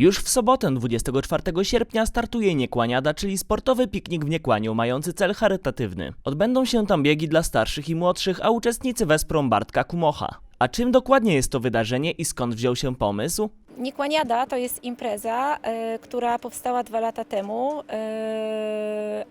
Już w sobotę 24 sierpnia startuje Niekłaniada, czyli sportowy piknik w Niekłaniu mający cel charytatywny. Odbędą się tam biegi dla starszych i młodszych, a uczestnicy wesprą Bartka Kumocha. A czym dokładnie jest to wydarzenie i skąd wziął się pomysł? Niekłaniada to jest impreza, e, która powstała dwa lata temu, e,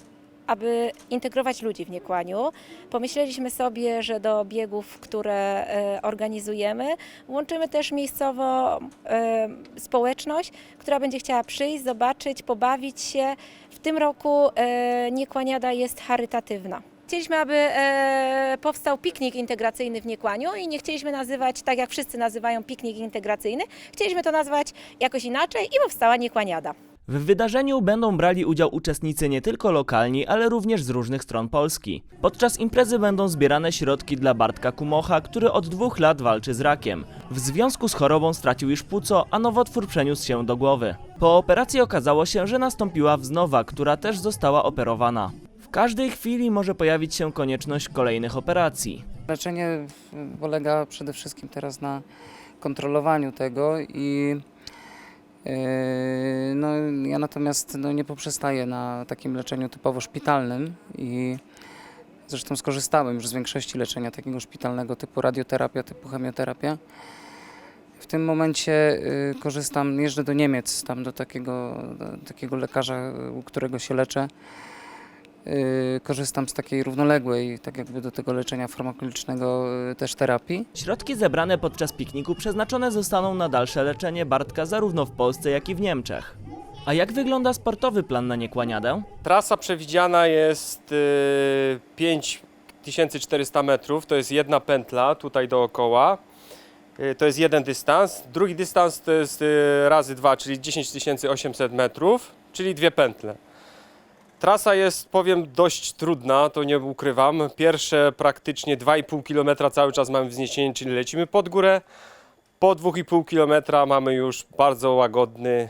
aby integrować ludzi w Niekłaniu. Pomyśleliśmy sobie, że do biegów, które e, organizujemy, łączymy też miejscowo e, społeczność, która będzie chciała przyjść, zobaczyć, pobawić się. W tym roku e, Niekłaniada jest charytatywna. Chcieliśmy, aby e, powstał piknik integracyjny w Niekłaniu i nie chcieliśmy nazywać tak, jak wszyscy nazywają piknik integracyjny. Chcieliśmy to nazwać jakoś inaczej i powstała Niekłaniada. W wydarzeniu będą brali udział uczestnicy nie tylko lokalni, ale również z różnych stron Polski. Podczas imprezy będą zbierane środki dla Bartka Kumocha, który od dwóch lat walczy z rakiem. W związku z chorobą stracił już płuco, a nowotwór przeniósł się do głowy. Po operacji okazało się, że nastąpiła wznowa, która też została operowana. W każdej chwili może pojawić się konieczność kolejnych operacji. Leczenie polega przede wszystkim teraz na kontrolowaniu tego i no, ja natomiast no, nie poprzestaję na takim leczeniu typowo szpitalnym i zresztą skorzystałem już z większości leczenia takiego szpitalnego typu radioterapia, typu chemioterapia. W tym momencie y, korzystam, jeżdżę do Niemiec, tam do takiego, do takiego lekarza, u którego się leczę. Y, korzystam z takiej równoległej, tak jakby do tego leczenia farmakologicznego y, też terapii. Środki zebrane podczas pikniku przeznaczone zostaną na dalsze leczenie Bartka zarówno w Polsce, jak i w Niemczech. A jak wygląda sportowy plan na Niekłaniadę? Trasa przewidziana jest y, 5400 metrów, to jest jedna pętla tutaj dookoła. Y, To jest jeden dystans. Drugi dystans to jest y, razy dwa, czyli 10800 metrów, czyli dwie pętle. Trasa jest, powiem, dość trudna, to nie ukrywam. Pierwsze praktycznie 2,5 km cały czas mamy wzniesienie, czyli lecimy pod górę. Po 2,5 km mamy już bardzo łagodny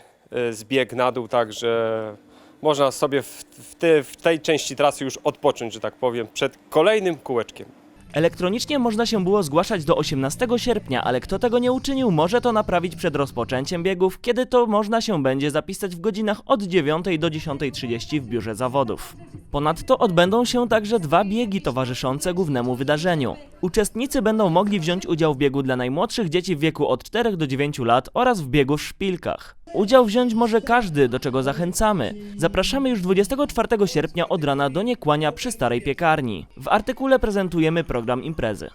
y, zbieg na dół, także można sobie w, te, w tej części trasy już odpocząć, że tak powiem, przed kolejnym kółeczkiem. Elektronicznie można się było zgłaszać do 18 sierpnia, ale kto tego nie uczynił, może to naprawić przed rozpoczęciem biegów, kiedy to można się będzie zapisać w godzinach od 9 do 10.30 w biurze zawodów. Ponadto odbędą się także dwa biegi towarzyszące głównemu wydarzeniu. Uczestnicy będą mogli wziąć udział w biegu dla najmłodszych dzieci w wieku od 4 do 9 lat oraz w biegu w szpilkach. Udział wziąć może każdy, do czego zachęcamy. Zapraszamy już 24 sierpnia od rana do Niekłania przy Starej Piekarni. W artykule prezentujemy program imprezy.